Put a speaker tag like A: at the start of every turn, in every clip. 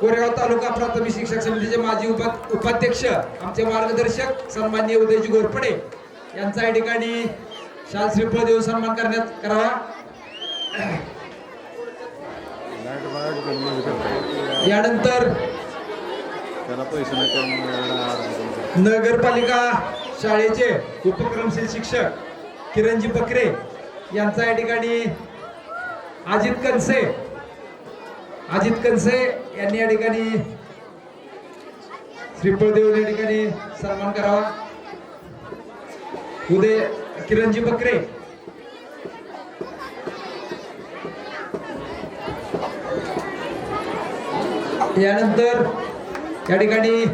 A: कोरेगाव तालुका प्राथमिक शिक्षक समितीचे माजी उपा उपाध्यक्ष आमचे मार्गदर्शक सन्माननीय उदयजी घोरपडे यांचा या ठिकाणी शाल श्रीफळ देऊन सन्मान करण्यात करावा. यानंतर नगरपालिका शाळेचे उपक्रमशील शिक्षक किरणजी बकरे यांचा या ठिकाणी अजित कनसे अजित कनसे यांनी या ठिकाणी श्रीफळ या ठिकाणी सन्मान करावा. उदय किरणजी बकरे. यानंतर या ठिकाणी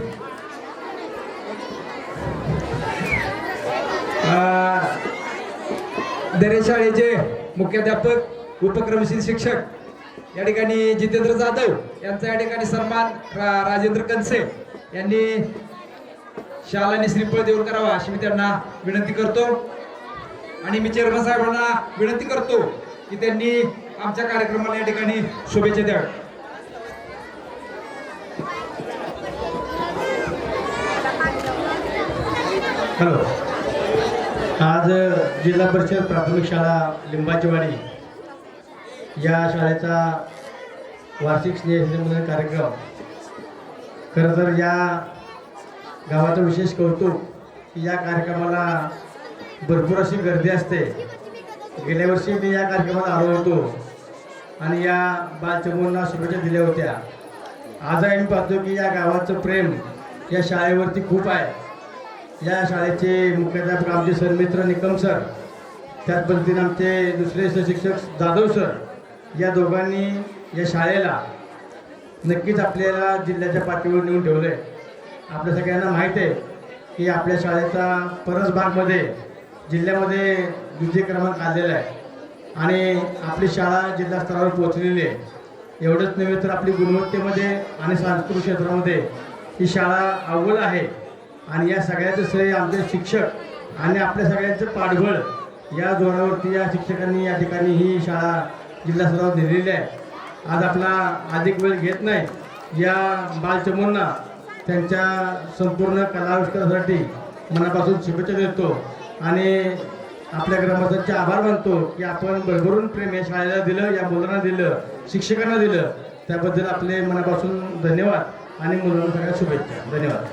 A: दरेशाळेचे मुख्याध्यापक उपक्रमशील शिक्षक या ठिकाणी जितेंद्र जाधव यांचा या ठिकाणी सन्मान रा- राजेंद्र कनसे यांनी शालाने आणि श्रीफळ देऊन करावा अशी मी त्यांना विनंती करतो. आणि मी चेअरमन साहेबांना विनंती करतो की त्यांनी आमच्या कार्यक्रमाला या ठिकाणी शुभेच्छा द्याव्या
B: हॅलो. आज जिल्हा परिषद प्राथमिक शाळा लिंबाचीवाडी या शाळेचा वार्षिक स्नेहसंमेलन कार्यक्रम. खरं तर या गावाचं विशेष कौतुक की या कार्यक्रमाला भरपूर अशी गर्दी असते. गेल्या वर्षी मी या कार्यक्रमाला आलो होतो आणि या बालचमूंना शुभेच्छा दिल्या होत्या. आजही मी पाहतो की या गावाचं प्रेम या शाळेवरती खूप आहे. या शाळेचे मुख्याध्यापक आमचे सरमित्र निकम सर त्याच पद्धतीने आमचे दुसरे शिक्षक जाधव सर या दोघांनी या शाळेला नक्कीच आपल्याला जिल्ह्याच्या पातळीवर नेऊन ठेवलं आहे आपल्या सगळ्यांना माहीत आहे की आपल्या शाळेचा परसभागमध्ये जिल्ह्यामध्ये द्वितीय क्रमांक आलेला आहे. आणि आपली शाळा जिल्हा स्तरावर पोहोचलेली आहे. एवढंच नव्हे तर आपली गुणवत्तेमध्ये आणि सांस्कृतिक क्षेत्रामध्ये ही शाळा अव्वल आहे. आणि या सगळ्याचं श्रेय आमचे शिक्षक आणि आपल्या सगळ्यांचं पाठबळ या जोरावरती या शिक्षकांनी या ठिकाणी ही शाळा जिल्हा स्तरावर दिलेली आहे. आज आपला अधिक वेळ घेत नाही. या बालचमूंना त्यांच्या संपूर्ण कलाविष्कारासाठी मनापासून शुभेच्छा देतो. आणि आपल्या ग्रामस्थांचे आभार मानतो की आपण भरभरून प्रेम या शाळेला दिलं या मुलांना दिलं शिक्षकांना दिलं. त्याबद्दल आपले मनापासून धन्यवाद आणि मुलांना सगळ्या शुभेच्छा. धन्यवाद.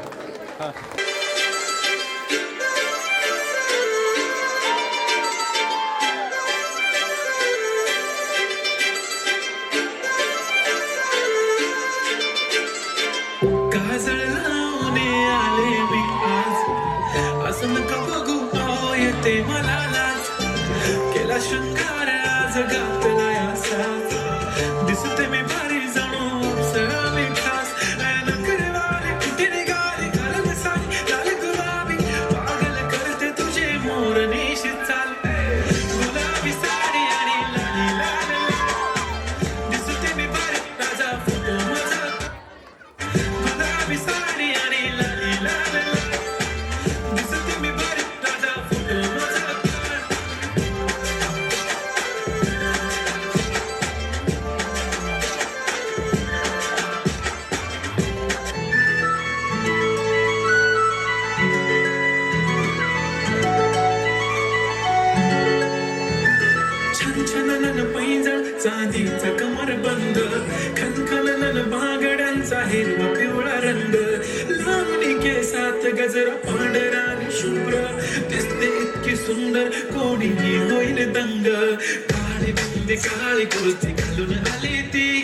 C: शृंगार आज गातला असाच दिसते मी भारी बागड्यांचा हिरवा पिवळा रंग लावणी केसात गजरा पांढरा आणि शुभ्र दिसते इतकी सुंदर कोणीही होईल दंग काळी बिंदी काळी कुर्ती घालून आली ती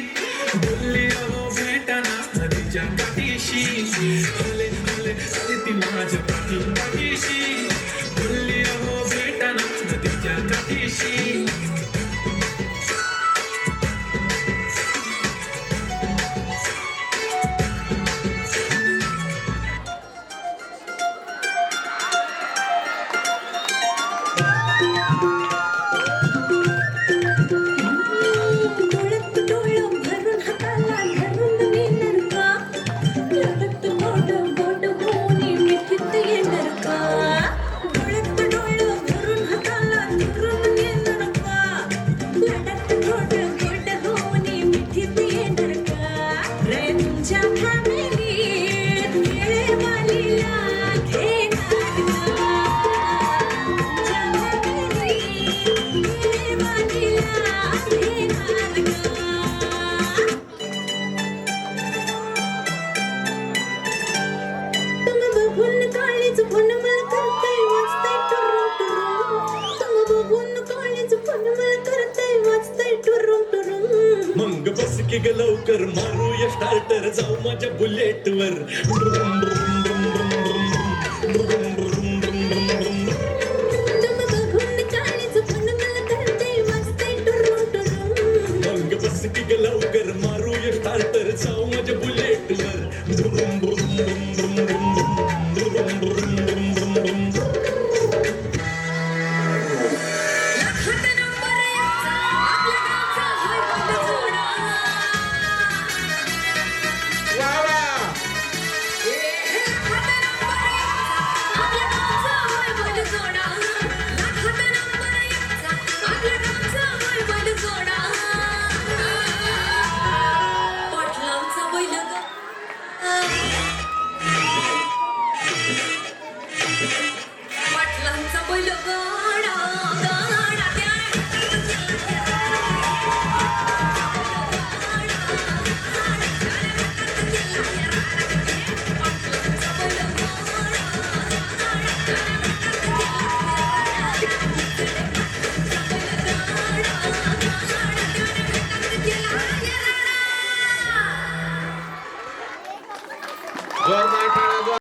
C: काळ्याचं पण मला करताय वाचताय टुरुम टुरुम तुम बघून काळ्याचं पण मला करताय वाचताय टुरुम टुरुम मग
D: बस की ग
E: लवकर मारू या स्टार्टर जाऊ माझ्या बुलेट वर. लवकर मारू या स्टार्टर जाऊ माझ्या बुलेट